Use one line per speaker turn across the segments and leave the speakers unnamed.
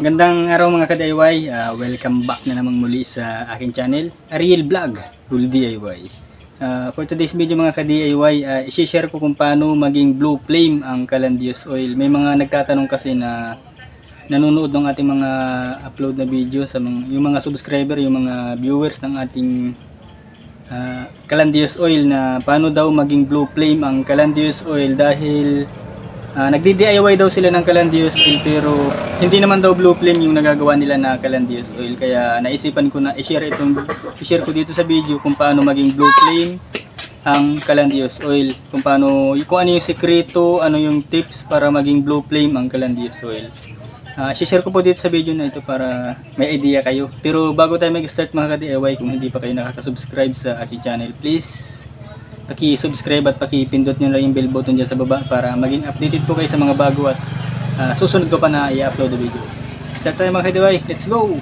Gandang araw mga ka-DIY, Ah, welcome back na naman muli sa aking channel, Ariel Vlog, Full DIY. Ah, for today's video mga ka-DIY, uh, isi-share ko kung paano maging blue flame ang Calandius oil. May mga nagtatanong kasi na nanonood ng ating mga upload na video sa mga, yung mga subscriber, yung mga viewers ng ating ah, Calandius oil na paano daw maging blue flame ang Calandius oil dahil Ah, nagdi-DIY daw sila ng Calandius oil pero hindi naman daw blue flame yung nagagawa nila na Calandius oil. Kaya naisipan ko na i-share itong i-share ko dito sa video kung paano maging blue flame ang Calandius oil. Kung paano kung ano yung sekreto ano yung tips para maging blue flame ang Calandius oil. Ah, i-share ko po dito sa video na ito para may idea kayo. Pero bago tayo mag-start mga ka-DIY kung hindi pa kayo nakaka-subscribe sa aking channel please paki-subscribe at paki-pindot nyo lang yung bell button dyan sa baba para maging updated po kayo sa mga bago at ah, susunod ko pa na i-upload na video. Start tayo mga kadiway, let's go!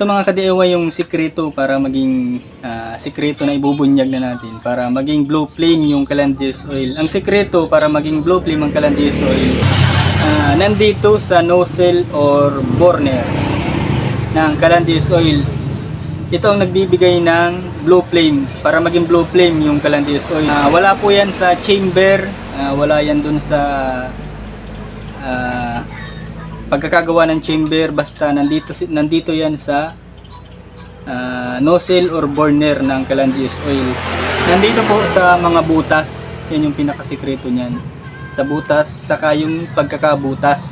Ito mga ka-DIY yung sikreto para maging ah, sikreto na ibubunyag na natin para maging blue flame yung Calandius oil. Ang sikreto para maging blue flame ang Calandius oil ah, nandito sa nozzle or burner ng Calandius oil. Ito ang nagbibigay ng blue flame para maging blue flame yung Calandius oil. Ah, wala po yan sa chamber, ah, wala yan dun sa ah, pagkakagawa ng chamber basta nandito nandito yan sa ah, nozzle or burner ng Calandius oil. Nandito po sa mga butas, yan yung pinakasikreto niyan. Sa butas, saka yung pagkakabutas.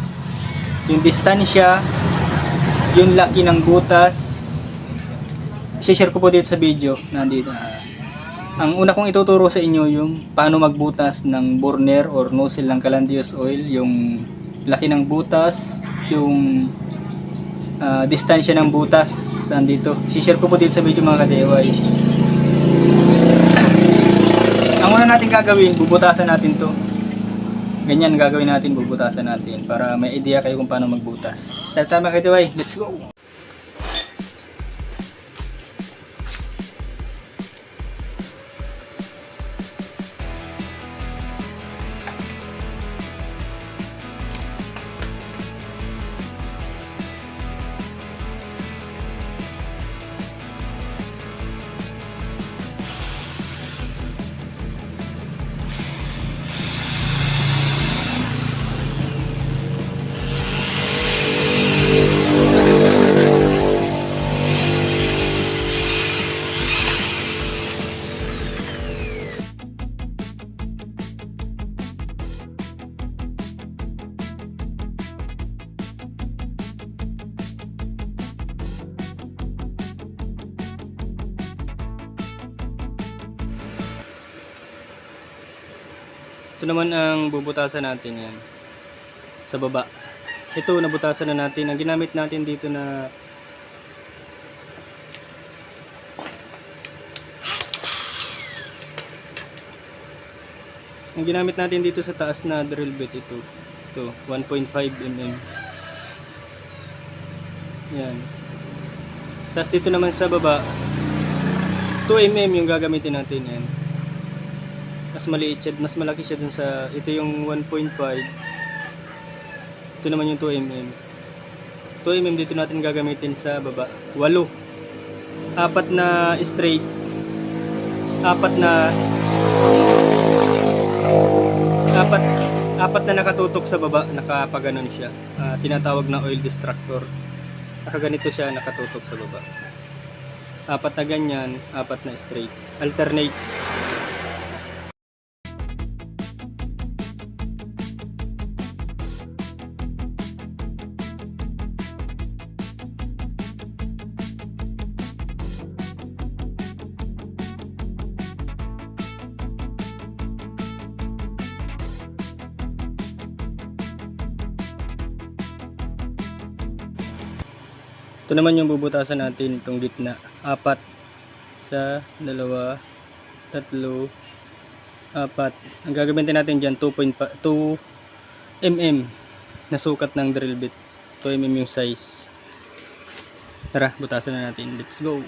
Yung distansya, yung laki ng butas. I-share ko po dito sa video. Nandito. ang una kong ituturo sa inyo yung paano magbutas ng burner or nozzle ng Calandius oil, yung laki ng butas, yung ah, distansya ng butas nandito. I-share ko po dito sa video mga ka-DIY. Ang una natin gagawin, bubutasan natin to. Ganyan gagawin natin, bubutasan natin para may idea kayo kung paano magbutas. Start tayo mga ka-DIY, let's go! Ito naman ang bubutasan natin yan. Sa baba. Ito nabutasan na natin. Ang ginamit natin dito na Ang ginamit natin dito sa taas na drill bit ito. Ito, 1.5 mm. Yan. Tapos dito naman sa baba, 2 mm yung gagamitin natin yan mas maliit siya, mas malaki siya dun sa, ito yung 1.5 ito naman yung 2mm 2mm dito natin gagamitin sa baba. 8 apat na straight. Apat na apat apat na nakatutok sa baba. Nakapaganon siya. Ah, tinatawag na oil distractor nakaganito siya nakatutok sa baba. Apat na ganyan apat na straight. Alternate ito naman yung bubutasan natin itong gitna. Apat sa dalawa tatlo apat. Ang gagamitin natin dyan 2.2 mm na sukat ng drill bit. 2 mm yung size. Tara butasan na natin. Let's go!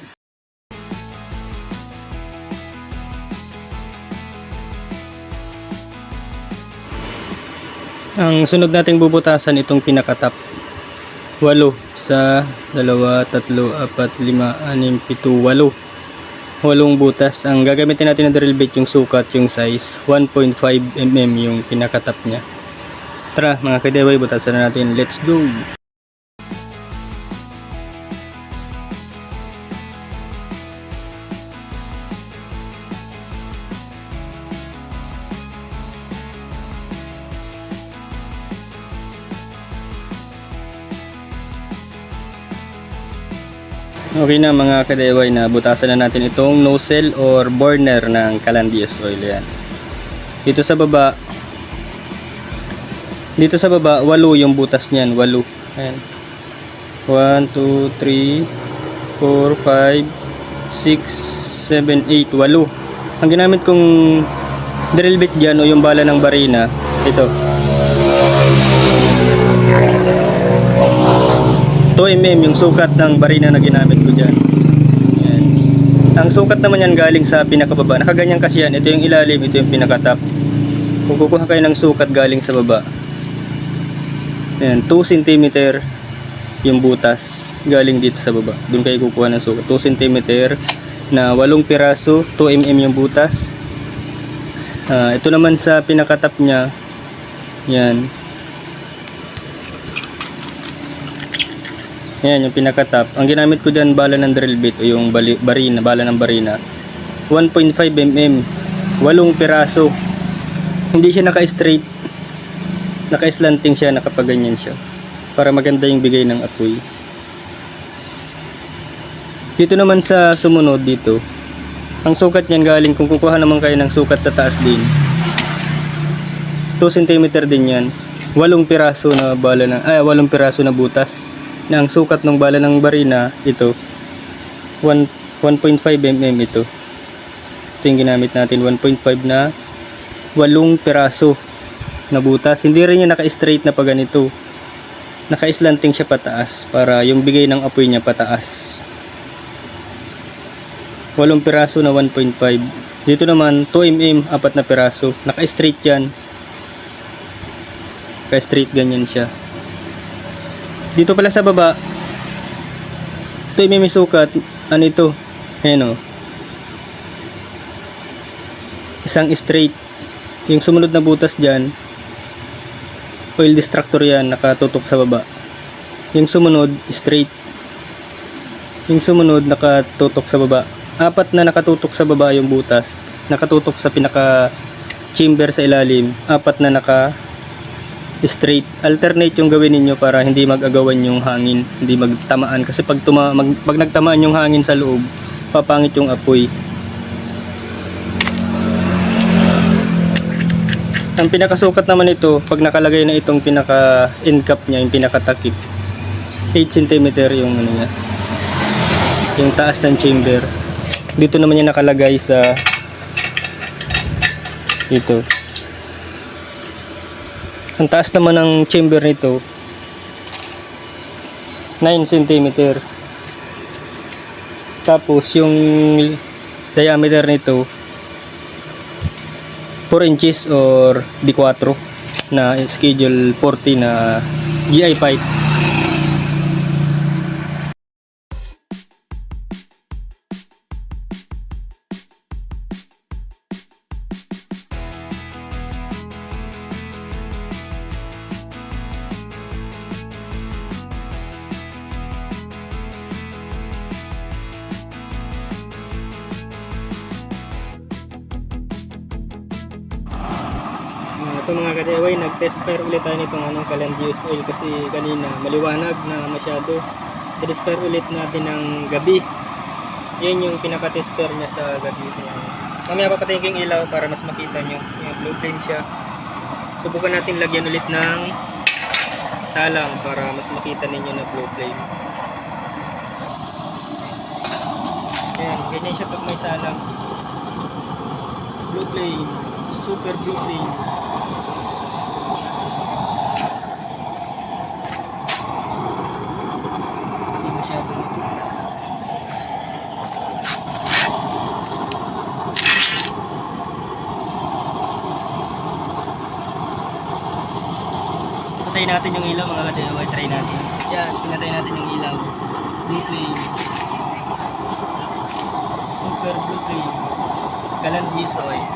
Ang sunod nating bubutasan itong pinakatap. Walo sa dalawa, tatlo, apat, lima, anim, pito, walo. Walong butas. Ang gagamitin natin na drill bit yung sukat, yung size. 1.5 mm yung pinakatap niya. Tara mga kadeway, butasan na natin. Let's go! Okay na mga kadeway na butasan na natin itong nozzle or burner ng Calandius oil yan. Dito sa baba dito sa baba walo yung butas niyan, walo. Ayan. 1 2 3 4 5 6 7 8 walo. Ang ginamit kong drill bit diyan o yung bala ng barina, ito. 2 mm yung sukat ng barina na ginamit ko dyan. Yan. Ang sukat naman yan galing sa pinakababa. Nakaganyan kasi yan. Ito yung ilalim, ito yung pinakatap. Kung kukuha kayo ng sukat galing sa baba. Yan, 2 cm yung butas galing dito sa baba. Doon kayo kukuha ng sukat. 2 cm na 8 piraso, 2 mm yung butas. Ah, ito naman sa pinakatap niya. Yan, Ayan, yung pinakatap. Ang ginamit ko dyan, bala ng drill bit o yung bali, barina, bala ng barina. 1.5 mm. Walong piraso. Hindi siya naka-straight. Naka-slanting siya, nakapaganyan siya. Para maganda yung bigay ng apoy. Dito naman sa sumunod dito. Ang sukat niyan galing, kung kukuha naman kayo ng sukat sa taas din. 2 cm din yan. Walong piraso na bala ng, ay, walong piraso na butas na ang sukat ng bala ng barina ito 1 1.5 mm ito. Ito yung ginamit natin 1.5 na walong piraso na butas. Hindi rin yung naka-straight na pa ganito naka-slanting siya pataas para yung bigay ng apoy niya pataas. Walong piraso na 1.5 dito naman 2 mm apat na piraso. Naka-straight yan. Naka-straight ganyan siya dito pala sa baba. Ito yung may sukat ano ito? Ayan o. Isang straight. Yung sumunod na butas dyan oil distractor yan nakatutok sa baba. Yung sumunod straight. Yung sumunod nakatutok sa baba. Apat na nakatutok sa baba yung butas. Nakatutok sa pinaka chamber sa ilalim. Apat na naka straight. Alternate yung gawin ninyo para hindi mag-agawan yung hangin hindi magtamaan. Kasi pag, tuma, mag, pag nagtamaan yung hangin sa loob papangit yung apoy. Ang pinakasukat naman ito pag nakalagay na itong pinaka end cap nya yung pinakatakip 8 cm yung ano niya yung taas ng chamber. Dito naman yung nakalagay sa ito ang taas naman ng chamber nito 9 cm. Tapos yung diameter nito 4 inches or D4 na schedule 40 na GI pipe. Ito mga kadeway, nag-test fire ulit tayo nitong anong Calandius oil kasi kanina maliwanag na masyado. Test fire ulit natin ng gabi. Yan yung pinaka-test fire niya sa gabi. Mamaya papatayin ko yung ilaw para mas makita nyo. Yung blue flame siya. Subukan natin lagyan ulit ng salang para mas makita ninyo na blue flame. Ayan, ganyan siya pag may salang. Blue flame. Super blue flame. Hindi masyado nakita. pinatay natin yung ilaw mga ka-DIY. Try natin. Yan, pinatay natin yung ilaw. Blue flame. Super blue flame. Galantis oil.